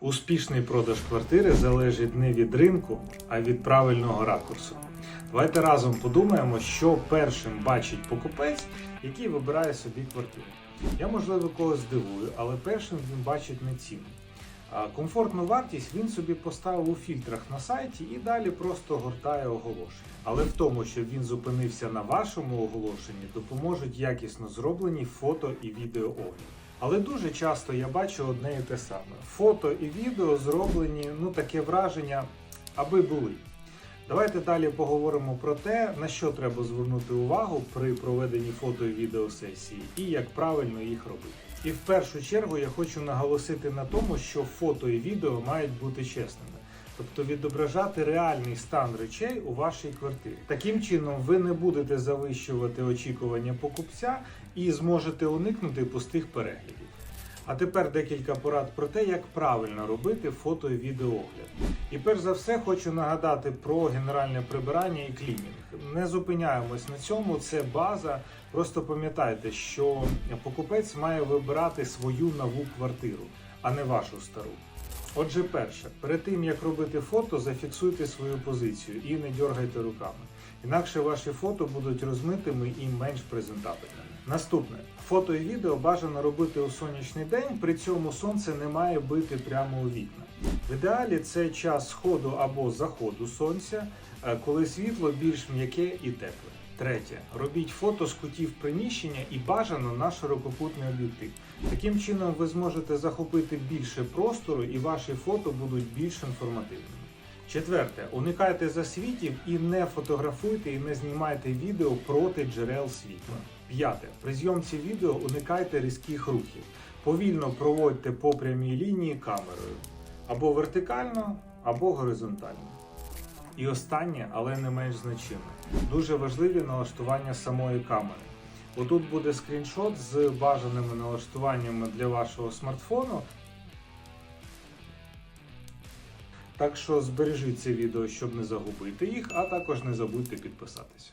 Успішний продаж квартири залежить не від ринку, а від правильного ракурсу. Давайте разом подумаємо, що першим бачить покупець, який вибирає собі квартиру. Я, можливо, когось здивую, але першим він бачить не ціну. Комфортну вартість він собі поставив у фільтрах на сайті і далі просто гортає оголошення. Але в тому, щоб він зупинився на вашому оголошенні, допоможуть якісно зроблені фото і відео огляд. Але дуже часто я бачу одне і те саме: фото і відео зроблені, ну таке враження, аби були. Давайте далі поговоримо про те, на що треба звернути увагу при проведенні фото і відеосесії і як правильно їх робити. І в першу чергу я хочу наголосити на тому, що фото і відео мають бути чесними, тобто відображати реальний стан речей у вашій квартирі. Таким чином, ви не будете завищувати очікування покупця і зможете уникнути пустих переглядів. А тепер декілька порад про те, як правильно робити фото і відеоогляд. І перш за все хочу нагадати про генеральне прибирання і клінінг. Не зупиняємось на цьому, це база. Просто пам'ятайте, що покупець має вибирати свою нову квартиру, а не вашу стару. Отже, перше, перед тим як робити фото, зафіксуйте свою позицію і не дергайте руками. Інакше ваші фото будуть розмитими і менш презентабельними. Наступне фото і відео бажано робити у сонячний день, при цьому сонце не має бити прямо у вікна. В ідеалі це час сходу або заходу сонця, е, коли світло більш м'яке і тепле. Третє. Робіть фото з кутів приміщення і бажано на ширококутний об'єктив. Таким чином ви зможете захопити більше простору і ваші фото будуть більш інформативними. Четверте, уникайте засвітів і не фотографуйте і не знімайте відео проти джерел світла. П'яте. При зйомці відео уникайте різких рухів. Повільно проводьте по прямій лінії камерою або вертикально, або горизонтально. І останнє, але не менш значиме, дуже важливі налаштування самої камери. Отут буде скріншот з бажаними налаштуваннями для вашого смартфону. Так що збережіть це відео, щоб не загубити їх, а також не забудьте підписатися.